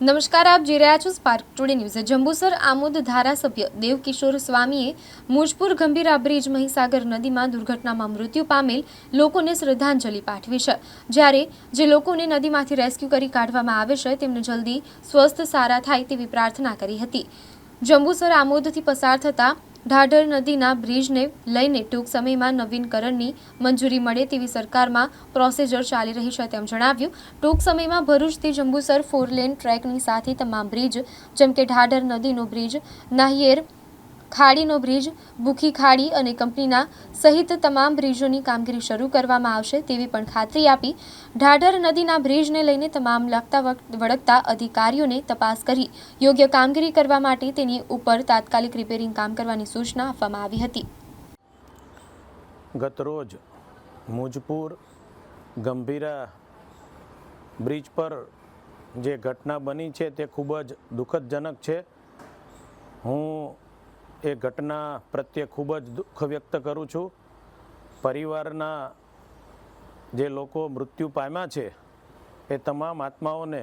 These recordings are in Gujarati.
નમસ્કાર, આપ જોઈ રહ્યા છો Spark Today News Jambusar Amod ધારાસભ્ય દેવકિશોર સ્વામીએ મુજપુર ગંભીરા બ્રિજ મહીસાગર નદીમાં દુર્ઘટનામાં મૃત્યુ પામેલ લોકોને શ્રદ્ધાંજલિ પાઠવી છે. જ્યારે જે લોકોને નદીમાંથી રેસ્ક્યુ કરી કાઢવામાં આવે છે, તેમને જલ્દી સ્વસ્થ સારા થાય તેવી પ્રાર્થના કરી હતી. જંબુસર આમોદથી પસાર થતા ઢાઢર નદીના બ્રિજને લઈને ટૂંક સમયમાં નવીનકરણની મંજૂરી મળે તેવી સરકારમાં પ્રોસિજર ચાલી રહી છે તેમ જણાવ્યું. ટૂંક સમયમાં ભરૂચથી જંબુસર ફોરલેન ટ્રેકની સાથે તમામ બ્રિજ, જેમ કે ઢાઢર નદીનો બ્રિજ, નાહિયેર ખાડીનો બ્રિજ બુખી ખાડી અને કંપનીના સહિત તમામ બ્રિજોની કામગીરી શરૂ કરવામાં આવશે તેવી પણ ખાતરી આપી ઢાઢર નદીના બ્રિજને લઈને તમામ લગતા વળગતા અધિકારીઓને તપાસ કરી યોગ્ય કામગીરી કરવા માટે તેની ઉપર તાત્કાલિક રિપેરિંગ કામ કરવાની સૂચના આપવામાં આવી હતી. ગતરોજ મુજપુર ગંભીરા બ્રિજ પર જે ઘટના બની છે તે ખૂબ જ દુઃખદજનક છે. હું એ ઘટના પ્રત્યે ખૂબ જ દુઃખ વ્યક્ત કરું છું. પરિવારના જે લોકો મૃત્યુ પામ્યા છે, એ તમામ આત્માઓને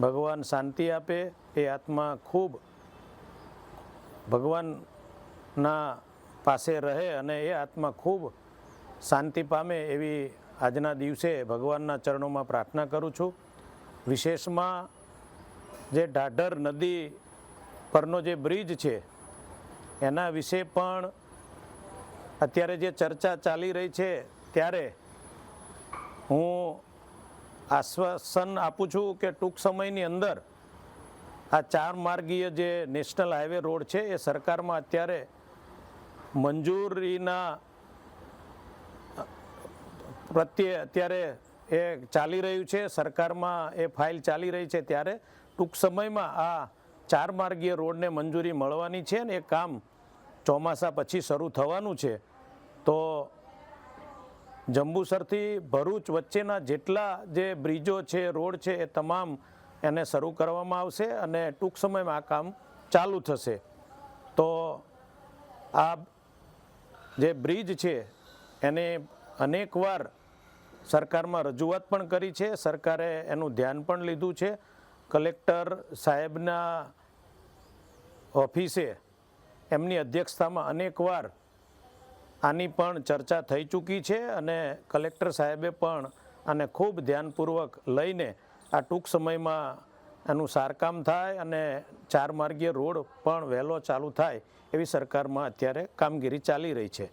ભગવાન શાંતિ આપે, એ આત્મા ખૂબ ભગવાનના પાસે રહે અને એ આત્મા ખૂબ શાંતિ પામે એવી આજના દિવસે ભગવાનના ચરણોમાં પ્રાર્થના કરું છું. વિશેષમાં જે ઢાઢર નદી પરનો જે બ્રિજ છે એના વિશે પણ અત્યારે જે ચર્ચા ચાલી રહી છે ત્યારે હું આશ્વાસન આપું છું કે ટૂંક સમયની અંદર આ ચાર માર્ગીય જે નેશનલ હાઈવે રોડ છે એ સરકારમાં અત્યારે મંજૂરીના પ્રત્યે અત્યારે એ ચાલી રહ્યું છે, સરકારમાં એ ફાઇલ ચાલી રહી છે ત્યારે ટૂંક સમયમાં આ ચાર માર્ગીય રોડને મંજૂરી મળવાની છે ને એ કામ ચોમાસા પછી શરૂ થવાનું છે. તો જંબુસરથી ભરૂચ વચ્ચેના જેટલા જે બ્રિજો છે, રોડ છે, એ તમામ એને શરૂ કરવામાં આવશે અને ટૂંક સમયમાં આ કામ ચાલુ થશે. તો આ જે બ્રિજ છે, એને અનેકવાર સરકારમાં રજૂઆત પણ કરી છે. સરકારે એનું ધ્યાન પણ લીધું છે. કલેક્ટર સાહેબના ઓફિસે એમની અધ્યક્ષતામાં અનેકવાર આની પણ ચર્ચા થઈ ચૂકી છે અને કલેક્ટર સાહેબે પણ આને ખૂબ ધ્યાનપૂર્વક લઈને આ ટૂંક સમયમાં એનું સારકામ થાય અને ચાર માર્ગીય રોડ પણ વહેલો ચાલુ થાય એવી સરકારમાં અત્યારે કામગીરી ચાલી રહી છે.